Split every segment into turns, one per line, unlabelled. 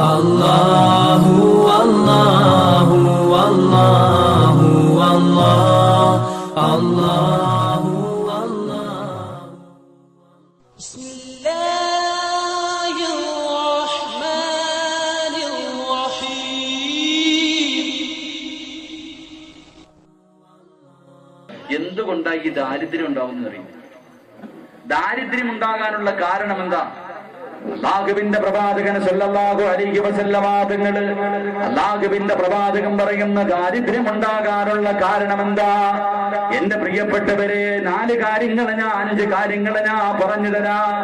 അല്ലാഹു അല്ലാഹു അല്ലാഹു അല്ലാഹു അല്ലാഹു
ബിസ്മില്ലാഹിർ റഹ്മാനിർ റഹീം
എന്തുകൊണ്ടാണ് ഈ ദാരിദ്ര്യം ഉണ്ടാവുന്നത് ദാരിദ്ര്യം ഉണ്ടാകാനുള്ള കാരണം എന്താ അള്ളാഹുവിന്റെ പ്രവാചകന് സല്ലല്ലാഹു അലൈഹി വസല്ലമ തങ്ങൾ അള്ളാഹുവിന്റെ പ്രവാചകൻ പറയുന്ന ദാരിദ്ര്യം ഉണ്ടാകാനുള്ള കാരണം എന്താ എന്റെ പ്രിയപ്പെട്ടവരെ നാല് കാര്യങ്ങൾ ഞാൻ അഞ്ച് കാര്യങ്ങൾ ഞാൻ പറഞ്ഞു തരാം.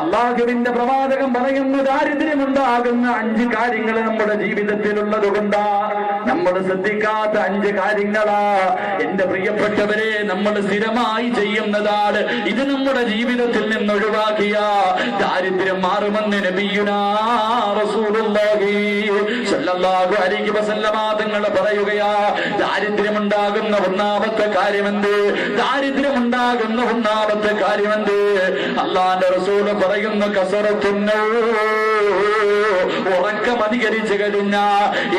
അള്ളാഹുവിന്റെ പ്രവാചകൻ പറയുന്ന ദാരിദ്ര്യം ഉണ്ടാകുന്ന അഞ്ച് കാര്യങ്ങൾ നമ്മുടെ ജീവിതത്തിലുള്ളത് കൊണ്ടാ. നമ്മൾ ശ്രദ്ധിക്കാത്ത അഞ്ച് കാര്യങ്ങളാ. എന്റെ പ്രിയപ്പെട്ടവരെ നമ്മൾ സ്ഥിരമായി ചെയ്യുന്നതാണ്. ഇത് നമ്മുടെ ജീവിതത്തിൽ നിന്ന് ഒഴിവാക്കിയ ദാരിദ്ര്യം മാറുമെന്ന് നബിയുനാ റസൂലുള്ളാഹി സ്വല്ലല്ലാഹു അലൈഹി വസല്ലമ തങ്ങൾ പറയുകയാ ദാരിദ്ര്യം ഉണ്ടാകുന്ന ഒന്നാമത്തെ കാര്യമെന്ത്? ദാരിദ്ര്യം ഉണ്ടാകുന്ന ഒന്നാമത്തെ കാര്യമെന്ത്? അള്ളാന്റെ റസൂൽ പറയുന്ന കസറത്തിന് ഉറക്കം അധികരിച്ചു കഴിഞ്ഞ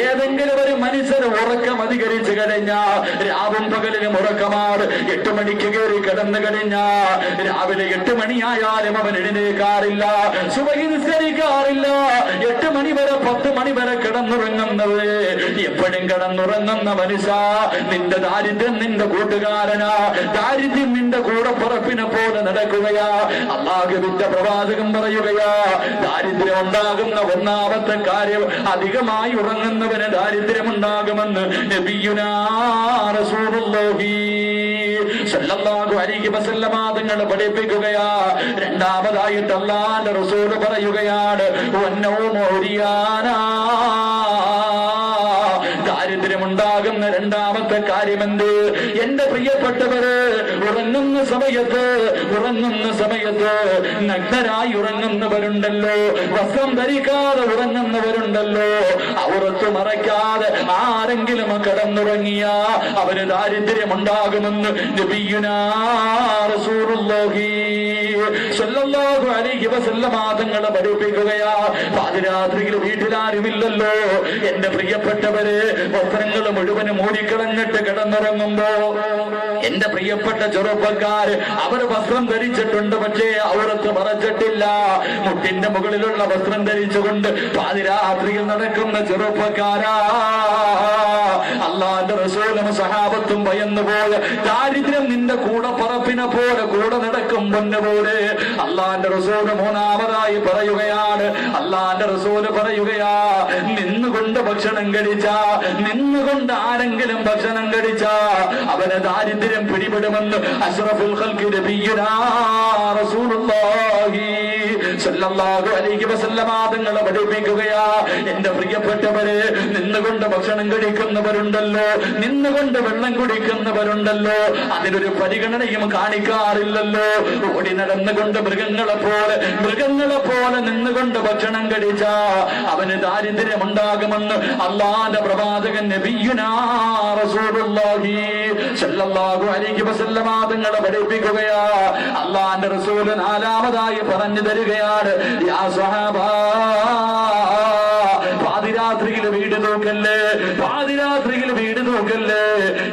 ഏതെങ്കിലും മനുഷ്യർ ഉറക്കം അധികരിച്ചു കഴിഞ്ഞ രാവും പകലിലും ഉറക്കമാണ് എട്ട് മണിക്ക് കയറി കിടന്നു കഴിഞ്ഞ രാവിലെ എട്ട് മണിയായാലും അവൻ എഴുന്നേക്കാറില്ല സുബഹി നിസ്കരിക്കാറില്ല. എട്ട് മണി വരെ പത്ത് മണി വരെ കിടന്നുറങ്ങുന്നത്. എപ്പോഴും കിടന്നുറങ്ങുന്ന മനുഷ്യ നിന്റെ ദാരിദ്ര്യം നിന്റെ കൂട്ടുകാരനാ. ദാരിദ്ര്യം നിന്റെ കൂടെ പുറപ്പിനെ പോലെ നടക്കുകയാ. അള്ളാഹുവിന്റെ പ്രവാചകം പറയുകയാ ദാരിദ്ര്യം ഉണ്ടാകുന്ന ഒന്നാമത്തെ കാര്യം അധികമായി ഉറങ്ങുന്നവന് ദാരിദ്ര്യം ഉണ്ടാകുമെന്ന് തങ്ങൾ പഠിപ്പിക്കുകയാ. രണ്ടാമതായിട്ട് അള്ളാന്റെ റസൂൽ പറയുകയാണ് വന്നോ മോരിയാനാ കാര്യമെന്ത്? എന്റെ പ്രിയപ്പെട്ടവര് ഉറങ്ങുന്ന സമയത്ത് ഉറങ്ങുന്ന സമയത്ത് നഗ്നരായി ഉറങ്ങുന്നവരുണ്ടല്ലോ. വസ്ത്രം ധരിക്കാതെ ഉറങ്ങുന്നവരുണ്ടല്ലോ. അവർക്ക് മറയ്ക്കാതെ ആരെങ്കിലും കിടന്നുറങ്ങിയ അവന് ദാരിദ്ര്യമുണ്ടാകുമെന്ന് തങ്ങൾ പഠിപ്പിക്കുകയാ. പാതിരാത്രിയിൽ വീട്ടിലാരുമില്ലല്ലോ. എന്റെ പ്രിയപ്പെട്ടവര് വസ്ത്രങ്ങൾ മുഴുവനും മൂടിക്കളഞ്ഞിട്ട് കിടന്നുറങ്ങുമ്പോ എന്റെ പ്രിയപ്പെട്ട ചെറുപ്പക്കാര് അവർ വസ്ത്രം ധരിച്ചിട്ടുണ്ട് പക്ഷേ അവർക്ക് മറച്ചിട്ടില്ല. മുട്ടിന്റെ മുകളിലുള്ള വസ്ത്രം ധരിച്ചുകൊണ്ട് പാതിരാത്രിയിൽ നടക്കുന്ന ചെറുപ്പക്കാരാ. അള്ളാന്റെ റസൂലും സഹാബത്തും ഭയന്നുപോലെ ദാരിദ്ര്യം നിന്റെ കൂടെ പറപ്പിനെ പോലെ കൂടെ നടക്കും പൊന്നു പോലെ. അള്ളാന്റെ റസൂൽ മൂന്നാമതായി പറയുകയാണ് അള്ളാന്റെ റസൂൽ പറയുകയാ നിന്നുകൊണ്ട് ഭക്ഷണം കഴിച്ച നിന്നുകൊണ്ട് ആരെങ്കിലും ഭക്ഷണം കഴിച്ച അവന് ദാരിദ്ര്യം പിടിപെടുമെന്ന് അഷ്റഫുൽ റസൂലുള്ളാഹി സല്ലല്ലാഹു അലൈഹി വസല്ലമ തങ്ങൾ പഠിപ്പിക്കുകയാ എന്റെ പ്രിയപ്പെട്ടവരെ നിന്നുകൊണ്ട് ഭക്ഷണം കഴിക്കുന്നവരുണ്ടല്ലോ. നിന്നുകൊണ്ട് വെള്ളം കുടിക്കുന്നവരുണ്ടല്ലോ. അതിനൊരു പരിഗണനയും കാണിക്കാറില്ലല്ലോ. ഓടി നടന്നുകൊണ്ട് മൃഗങ്ങളെ പോലെ മൃഗങ്ങളെ പോലെ നിന്നുകൊണ്ട് ഭക്ഷണം കഴിച്ച അവന് ദാരിദ്ര്യമുണ്ടാകുമെന്ന് അള്ളാന്റെ പ്രവാചകൻ തങ്ങൾ പഠിപ്പിക്കുകയാ. അള്ളാന്റെ റസൂൽ നാലാമതായി പറഞ്ഞു തരികയാണ് പാതിരാത്രിയിൽ വീട് നോക്കല്ലേ പാതിരാത്രിയിൽ വീട് നോക്കല്ലേ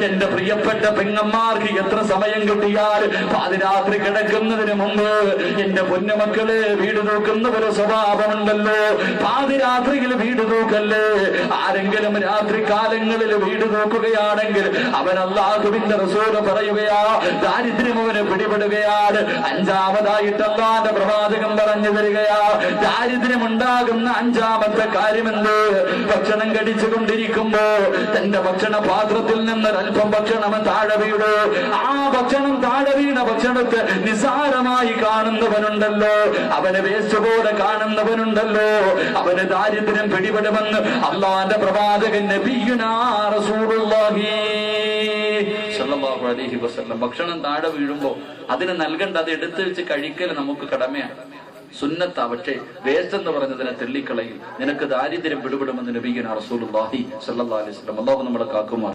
എന്റെ പ്രിയപ്പെട്ട പെങ്ങന്മാർക്ക് എത്ര സമയം കിട്ടിയാൽ പാതിരാത്രി കിടക്കുന്നതിന് മുമ്പ് എന്റെ പൊന്നുമക്കളെ വീട് നോക്കുന്ന ഒരു സ്വഭാവമുണ്ടല്ലോ. പാതിരാത്രിയിൽ വീട് നോക്കല്ലേ? ആരെങ്കിലും രാത്രി കാലങ്ങളിൽ വീട് നോക്കുകയാണെങ്കിൽ അവൻ അള്ളാഹുവിന്റെ റസൂൽ പറയുകയാ ദാരിദ്ര്യം അവന് പിടിപെടുകയാണ്. അഞ്ചാമതായിട്ട് അള്ളാന്റെ പ്രവാചകം പറഞ്ഞു തരികയാ ദാരിദ്ര്യം ഉണ്ടാകുന്ന അഞ്ചാമത്തെ കാര്യമെന്ത്? ഭക്ഷണം കടിച്ചുകൊണ്ടിരിക്കുമ്പോ തന്റെ ഭക്ഷണ പാത്രത്തിൽ നിന്ന് അല്പം ഭക്ഷണം ഭക്ഷണം താഴെ വീട് ആ ഭക്ഷണം താഴെ വീണ ഭക്ഷണത്തെ നിസാരമായി കാണുന്നവനുണ്ടല്ലോ. അവനെ വേസ്റ്റ് പോലെ കാണുന്നവനുണ്ടല്ലോ. അവന് ദാരിദ്ര്യം പിടിപെടുമെന്ന് അള്ളാന്റെ പ്രവാചകൻ ഭക്ഷണം താഴെ വീഴുമ്പോ അതിന് നൽകേണ്ട അത് എടുത്തു വെച്ച് കഴിക്കൽ നമുക്ക് കടമയാണ്. സുന്നത്ത പക്ഷേ വേസ്റ്റ് എന്ന് പറഞ്ഞതിനെ തെള്ളിക്കളയും. നിനക്ക് ദാരിദ്ര്യം പിടിപെടുമെന്ന് നബീകന റസൂൽ അള്ളാഹി സല്ലാ അലൈഹി സ്വലം അള്ളാഹു നമ്മളെ കാക്കുമാർ